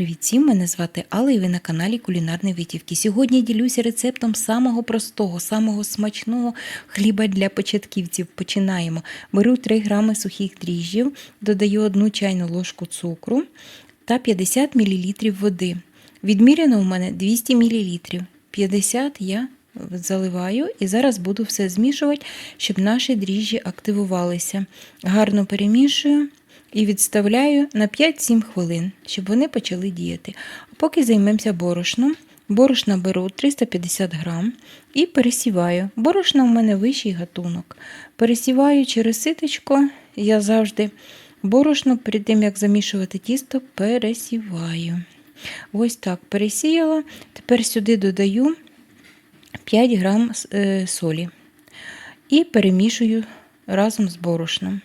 Привіт всім! Мене звати Алла і ви на каналі Кулінарні Витівки. Сьогодні ділюся рецептом самого простого, самого смачного хліба для початківців. Починаємо. Беру 3 грами сухих дріжджів, додаю 1 чайну ложку цукру та 50 мл води. Відміряно у мене 200 мл. 50 я заливаю і зараз буду все змішувати, щоб наші дріжджі активувалися. Гарно перемішую і відставляю на 5-7 хвилин, щоб вони почали діяти. Поки займемося борошном. Борошна беру 350 грам і пересіваю. Борошна в мене вищий гатунок. Пересіваю через ситочко, я завжди борошно перед тим, як замішувати тісто, пересіваю. Ось так пересіяла. Тепер сюди додаю 5 грам е, солі і перемішую разом з борошном.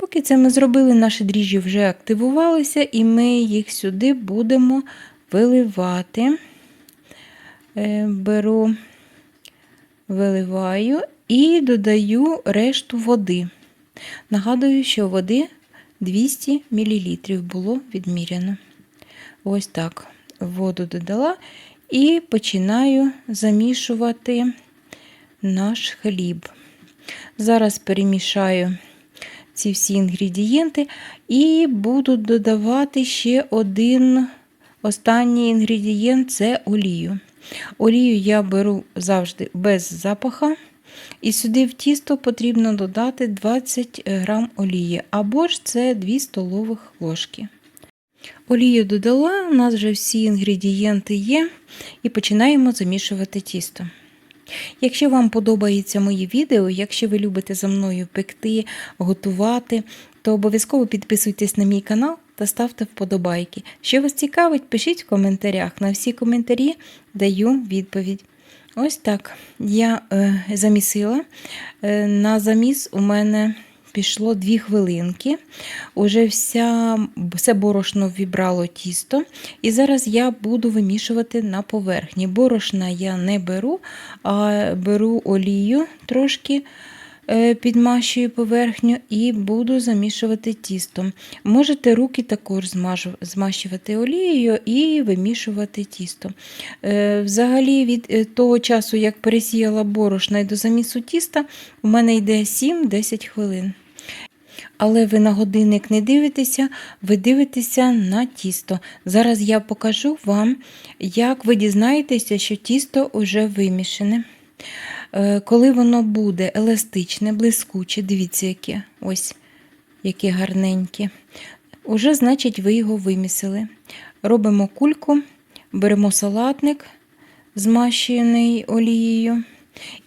Поки це ми зробили, наші дріжджі вже активувалися, і ми їх сюди будемо виливати. Е, беру, виливаю і додаю решту води. Нагадую, що води 200 мл було відміряно. Ось так воду додала і починаю замішувати наш хліб. Зараз перемішаю ці всі інгредієнти, і буду додавати ще один останній інгредієнт це олію. Олію я беру завжди без запаха. І сюди в тісто потрібно додати 20 грам олії, або ж це 2 столових ложки. Олію додала, у нас вже всі інгредієнти є, і починаємо замішувати тісто. Якщо вам подобається мої відео, якщо ви любите за мною пекти, готувати, то обов'язково підписуйтесь на мій канал та ставте вподобайки. Що вас цікавить, пишіть в коментарях. На всі коментарі даю відповідь. Ось так я е, замісила. Е, на заміс у мене пішло 2 хвилинки. Уже вся, все борошно вібрало тісто. І зараз я буду вимішувати на поверхні. Борошна я не беру, а беру олію трошки. Е, підмащую поверхню і буду замішувати тісто. Можете руки також змащувати олією і вимішувати тісто. Е, взагалі, від е, того часу, як пересіяла борошна і до замісу тіста, у мене йде 7-10 хвилин. Але ви на годинник не дивитеся, ви дивитеся на тісто. Зараз я покажу вам, як ви дізнаєтеся, що тісто вже вимішане. Е, коли воно буде еластичне, блискуче, дивіться, яке ось яке гарненьке. Уже, значить, ви його вимісили. Робимо кульку, беремо салатник, змащений олією.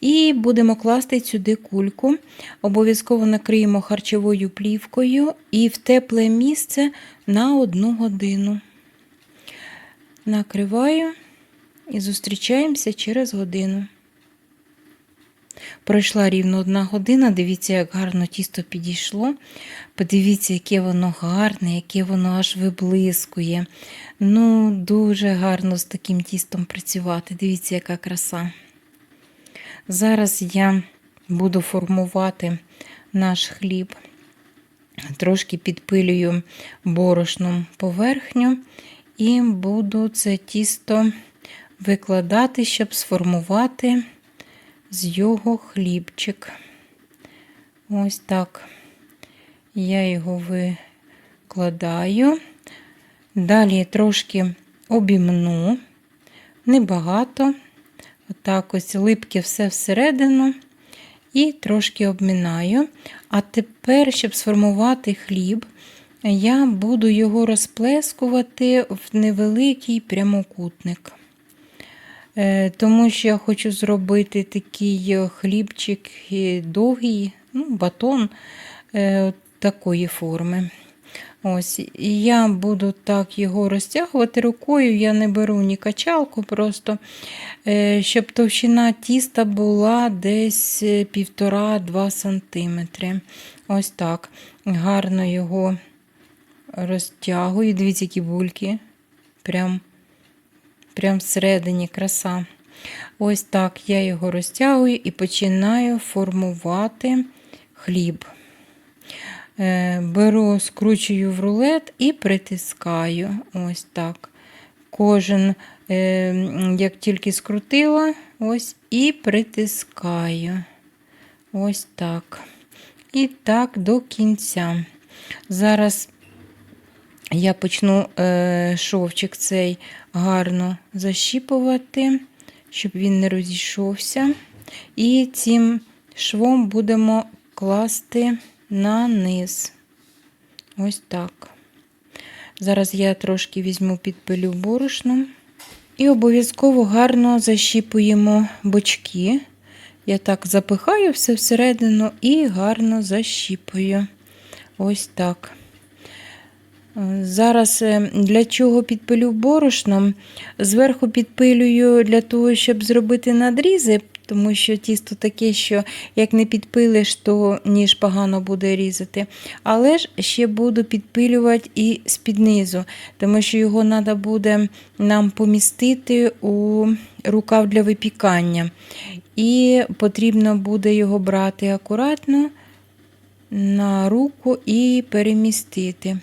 І будемо класти сюди кульку. Обов'язково накриємо харчовою плівкою і в тепле місце на одну годину. Накриваю і зустрічаємося через годину. Пройшла рівно одна година, дивіться, як гарно тісто підійшло. Подивіться, яке воно гарне, яке воно аж виблискує. Ну, дуже гарно з таким тістом працювати. Дивіться, яка краса. Зараз я буду формувати наш хліб, трошки підпилюю борошном поверхню і буду це тісто викладати, щоб сформувати з його хлібчик. Ось так я його викладаю. Далі трошки обімну, небагато. Отак ось липки все всередину і трошки обмінаю. А тепер, щоб сформувати хліб, я буду його розплескувати в невеликий прямокутник. Е, тому що я хочу зробити такий хлібчик довгий, ну, батон е, такої форми. Ось, І я буду так його розтягувати рукою, я не беру ні качалку, просто е, щоб товщина тіста була десь 1,5-2 см. Ось так. Гарно його розтягую. Дивіться, які бульки. Прям, прям всередині краса. Ось так я його розтягую і починаю формувати хліб. Е, Беру, скручую в рулет і притискаю. Ось так. Кожен, е, як тільки скрутила, ось і притискаю. Ось так. І так до кінця. Зараз я почну е, шовчик цей гарно защіпувати, щоб він не розійшовся. І цим швом будемо класти на низ. Ось так. Зараз я трошки візьму підпилю борошном. І обов'язково гарно защіпуємо бочки. Я так запихаю все всередину і гарно защіпую. Ось так. Зараз е, для чого підпилю борошном? Зверху підпилюю для того, щоб зробити надрізи, тому що тісто таке, що як не підпилиш, то ніж погано буде різати. Але ж ще буду підпилювати і з-під тому що його треба буде нам помістити у рукав для випікання. І потрібно буде його брати акуратно на руку і перемістити.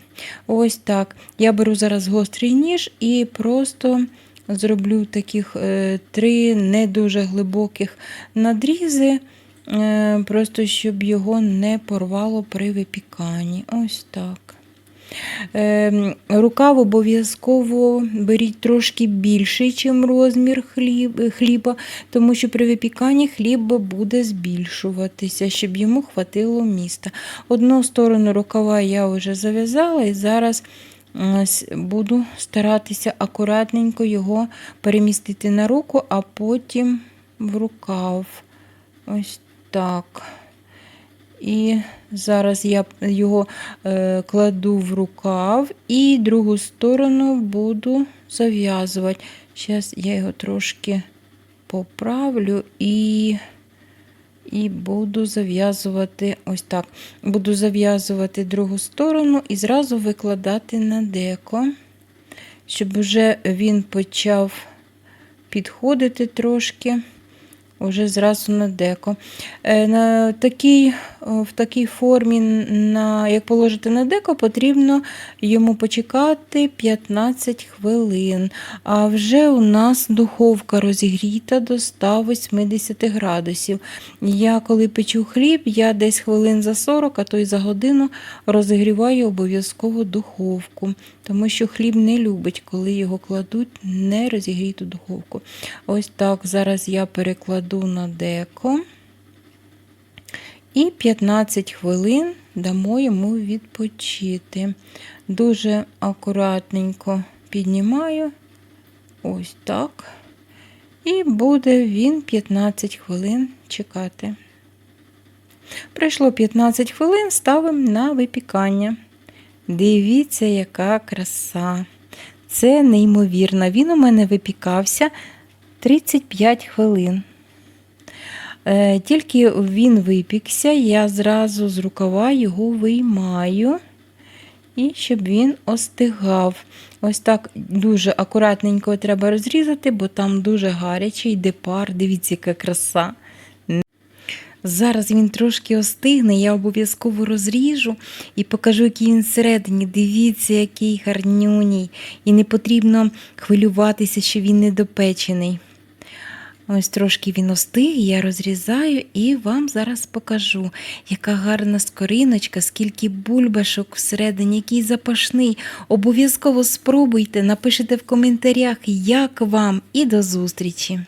Ось так. Я беру зараз гострий ніж і просто зроблю таких е, три не дуже глибоких надрізи, е, просто щоб його не порвало при випіканні. Ось так. Е, Рукав обов'язково беріть трошки більший, ніж розмір хліба, тому що при випіканні хліб буде збільшуватися, щоб йому хватило міста. Одну сторону рукава я вже зав'язала і зараз буду старатися акуратненько його перемістити на руку, а потім в рукав. Ось так. І зараз я його е, кладу в рукав і другу сторону буду зав'язувати. Зараз я його трошки поправлю і і буду зав'язувати ось так. Буду зав'язувати другу сторону і зразу викладати на деко, щоб вже він почав підходити трошки уже зразу на деко. Е, на такій, В такій формі, на, як положити на деко, потрібно йому почекати 15 хвилин. А вже у нас духовка розігріта до 180 градусів. Я коли печу хліб, я десь хвилин за 40, а то й за годину розігріваю обов'язково духовку, тому що хліб не любить, коли його кладуть не розігріту духовку. Ось так зараз я перекладу на деко і 15 хвилин дамо йому відпочити. Дуже акуратненько піднімаю, ось так. І буде він 15 хвилин чекати. Пройшло 15 хвилин, ставимо на випікання. Дивіться, яка краса. Це неймовірно. Він у мене випікався 35 хвилин. Е, тільки він випікся, я зразу з рукава його виймаю, і щоб він остигав. Ось так дуже акуратненько треба розрізати, бо там дуже гарячий йде пар, дивіться, яка краса. Зараз він трошки остигне, я обов'язково розріжу і покажу, який він всередині. Дивіться, який гарнюній. І не потрібно хвилюватися, що він недопечений. Ось трошки він остиг, я розрізаю і вам зараз покажу, яка гарна скориночка, скільки бульбашок всередині, який запашний. Обов'язково спробуйте, напишіть в коментарях, як вам, і до зустрічі!